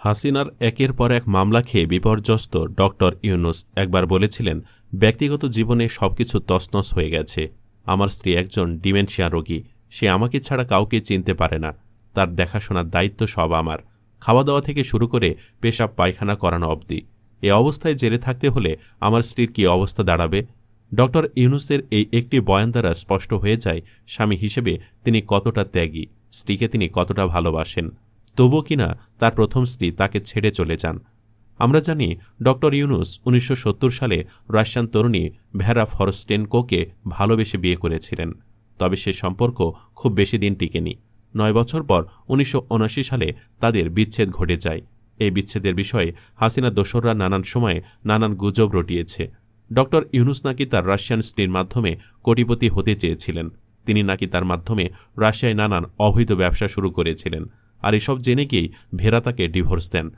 হাসিনার একের পর এক মামলা খেয়ে বিপর্যস্ত ডক্টর ইউনুস একবার বলেছিলেন, ব্যক্তিগত জীবনে সবকিছু তছনছ হয়ে গেছে। আমার স্ত্রী একজন ডিমেনশিয়া রোগী। সে আমাকে ছাড়া কাউকে চিনতে পারে না। তার দেখাশোনার দায়িত্ব সব আমার। খাওয়া দাওয়া থেকে শুরু করে পেশাব পায়খানা করানো অবধি। এ অবস্থায় জেলে থাকতে হলে আমার স্ত্রীর কী অবস্থা দাঁড়াবে? ডক্টর ইউনুসের এই একটি বয়ান দ্বারা স্পষ্ট হয়ে যায়, স্বামী হিসেবে তিনি কতটা ত্যাগী, স্ত্রীকে তিনি কতটা ভালোবাসেন। তবুও কিনা তার প্রথম স্ত্রী তাকে ছেড়ে চলে যান। আমরা জানি ডক্টর ইউনুস উনিশশো সত্তর সালে রাশিয়ান তরুণী ভেরা ফরস্টেনকোকে ভালোবেসে বিয়ে করেছিলেন। তবে সে সম্পর্ক খুব বেশি দিন টিকেনি। নয় বছর পর উনিশশো সালে তাদের বিচ্ছেদ ঘটে যায়। এই বিচ্ছেদের বিষয়ে হাসিনা দোসররা নানান সময়ে নানান গুজব রটিয়েছে। ডক্টর ইউনুস নাকি তার রাশিয়ান স্ত্রীর মাধ্যমে কোটিপতি হতে চেয়েছিলেন। তিনি নাকি তার মাধ্যমে রাশিয়ায় নানান অবৈধ ব্যবসা শুরু করেছিলেন। আর এসব জেনে গিয়েই ভেরা তাকে ডিভোর্স দেন।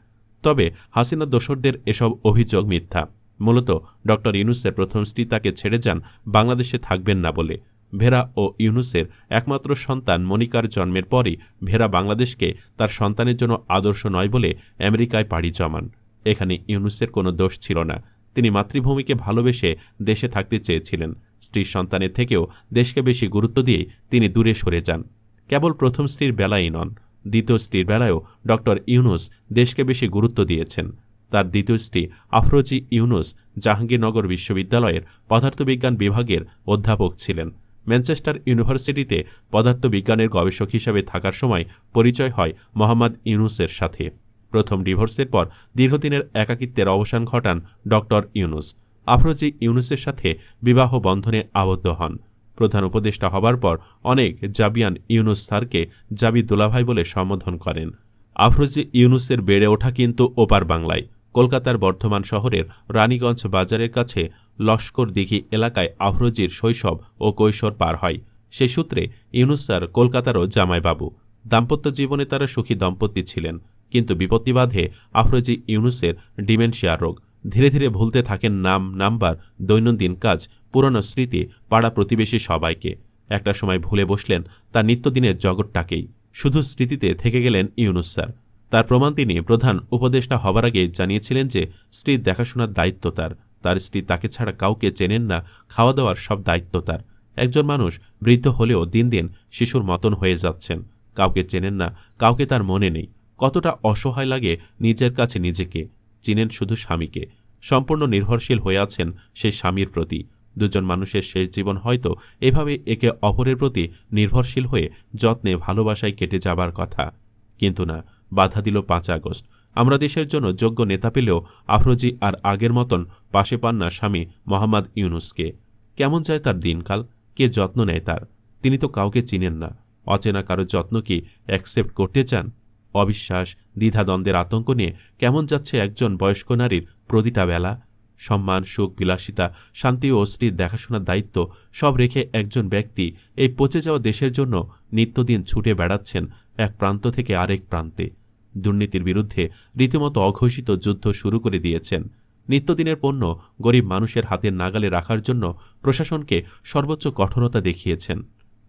তবে হাসিনা দোসরদের এসব অভিযোগ মিথ্যা। মূলত ডক্টর ইউনুসের প্রথম স্ত্রী তাকে ছেড়ে যান, বাংলাদেশে থাকবেন না বলে। ভেরা ও ইউনুসের একমাত্র সন্তান মনিকার জন্মের পরই ভেরা বাংলাদেশকে তার সন্তানের জন্য আদর্শ নয় বলে আমেরিকায় পাড়ি জমান। এখানে ইউনুসের কোনো দোষ ছিল না। তিনি মাতৃভূমিকে ভালোবেসে দেশে থাকতে চেয়েছিলেন। স্ত্রীর সন্তানের থেকেও দেশকে বেশি গুরুত্ব দিয়েই তিনি দূরে সরে যান। কেবল প্রথম স্ত্রীর বেলাই নন। দ্বিতীয় স্ত্রীর বেলায়ও ডক্টর ইউনুস দেশকে বেশি গুরুত্ব দিয়েছেন। তার দ্বিতীয় স্ত্রী আফরোজি ইউনুস জাহাঙ্গীরনগর বিশ্ববিদ্যালয়ের পদার্থবিজ্ঞান বিভাগের অধ্যাপক ছিলেন। ম্যানচেস্টার ইউনিভার্সিটিতে পদার্থবিজ্ঞানের গবেষক হিসাবে থাকার সময় পরিচয় হয় মোহাম্মদ ইউনুসের সাথে। প্রথম ডিভোর্সের পর দীর্ঘদিনের একাকিত্বের অবসান ঘটান ডক্টর ইউনুস। আফরোজি ইউনুসের সাথে বিবাহ বন্ধনে আবদ্ধ হন। প্রধান উপদেষ্টা হবার পর অনেক জাবিয়ান ইউনুস স্যারকে জাবি দুলাভাই বলে সম্বোধন করেন। আফরোজি ইউনুসের বেড়ে ওঠা কিন্তু ওপার বাংলায়। কলকাতার বর্ধমান শহরের রানীগঞ্জ বাজারের কাছে লস্কর দিঘি এলাকায় আফরোজির শৈশব ও কৈশোর পার হয়। সে সূত্রে ইউনুস স্যার কলকাতারও জামাইবাবু। দাম্পত্য জীবনে তারা সুখী দম্পতি ছিলেন, কিন্তু বিপত্তি বাধে আফরোজি ইউনুসের ডিমেনশিয়া রোগ। ধীরে ধীরে ভুলতে থাকেন নাম নাম্বার দৈনন্দিন কাজ পুরনো স্মৃতি পাড়া প্রতিবেশী সবাইকে। একটা সময় ভুলে বসলেন তার নিত্যদিনের জগৎটাকেই। শুধু স্মৃতিতে থেকে গেলেন ইউনুস স্যার। তার প্রমাণ তিনি প্রধান উপদেষ্টা হবার আগে জানিয়েছিলেন যে স্ত্রীর দেখাশোনার দায়িত্ব তার। তার স্ত্রী তাকে ছাড়া কাউকে চেনেন না খাওয়া দাওয়ার সব দায়িত্ব তার। একজন মানুষ বৃদ্ধ হলেও দিন দিন শিশুর মতন হয়ে যাচ্ছেন। কাউকে চেনেন না, কাউকে তার মনে নেই। কতটা অসহায় লাগে নিজের কাছে নিজেকে। চিনেন শুধু স্বামীকে। সম্পূর্ণ নির্ভরশীল হয়ে আছেন সেই স্বামীর প্রতি। দুজন মানুষের শেষ জীবন হয়তো এভাবে একে অপরের প্রতি নির্ভরশীল হয়ে যত্নে ভালোবাসায় কেটে যাবার কথা। কিন্তু না, বাধা দিল পাঁচ আগস্ট। আমরা দেশের জন্য যোগ্য নেতা পেলেও আফরোজি আর আগের মতন পাশে পান না স্বামী মোহাম্মদ ইউনুসকে। কেমন যায় তার দিনকাল? কে যত্ন নেয় তার? তিনি তো কাউকে চিনেন না। অচেনা কারও যত্ন কি অ্যাকসেপ্ট করতে চান? অবিশ্বাস, দ্বিধাদ্বন্দ্বের আতঙ্ক নিয়ে কেমন যাচ্ছে একজন বয়স্ক নারীর প্রতিটা বেলা? সম্মান, সুখ, বিলাসিতা, শান্তি ও স্ত্রীর দেখাশোনার দায়িত্ব সব রেখে একজন ব্যক্তি এই পচে যাওয়া দেশের জন্য নিত্যদিন ছুটে বেড়াচ্ছেন এক প্রান্ত থেকে আরেক প্রান্তে। দুর্নীতির বিরুদ্ধে রীতিমতো অঘোষিত যুদ্ধ শুরু করে দিয়েছেন। নিত্যদিনের পণ্য গরিব মানুষের হাতের নাগালে রাখার জন্য প্রশাসনকে সর্বোচ্চ কঠোরতা দেখিয়েছেন।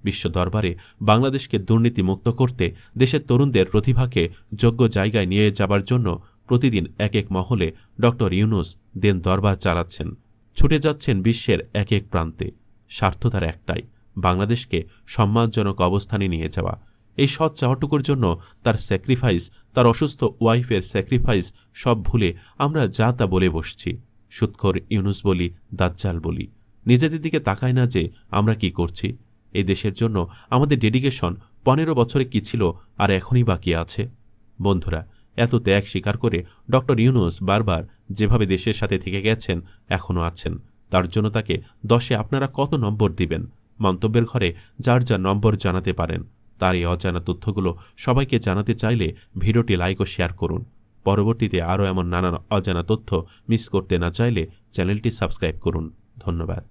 বিশ্ব দরবারে বাংলাদেশকে দুর্নীতিমুক্ত করতে দেশের তরুণদের প্রতিভাকে যোগ্য জায়গায় নিয়ে যাবার জন্য প্রতিদিন এক এক মহলে ডক্টর ইউনুস দেন দরবার চালাচ্ছেন। ছুটে যাচ্ছেন বিশ্বের এক এক প্রান্তে। স্বার্থ তার একটাই, বাংলাদেশকে সম্মানজনক অবস্থানে নিয়ে যাওয়া। এই সৎ চাওয়াটুকুর জন্য তার স্যাক্রিফাইস তার অসুস্থ ওয়াইফের স্যাক্রিফাইস সব ভুলে আমরা যা তা বলে বসছি। সুৎখর ইউনুস বলি, দাজ্জাল বলি। নিজেদের দিকে তাকায় না যে আমরা কি করছি। এই দেশের জন্য আমাদের ডেডিকেশন পনেরো বছরে কি ছিল আর এখনই বাকি আছে? বন্ধুরা এত ত্যাগ স্বীকার করে ডক্টর ইউনুস বারবার যেভাবে দেশের সাথে থেকে গেছেন এখনও আছেন। তার জন্য তাকে দশে আপনারা কত নম্বর দিবেন? মন্তব্যের ঘরে যার যা নম্বর জানাতে পারেন। তার এই অজানা তথ্যগুলো সবাইকে জানাতে চাইলে ভিডিওটি লাইক ও শেয়ার করুন। পরবর্তীতে আরও এমন নানান অজানা তথ্য মিস করতে না চাইলে চ্যানেলটি সাবস্ক্রাইব করুন। ধন্যবাদ।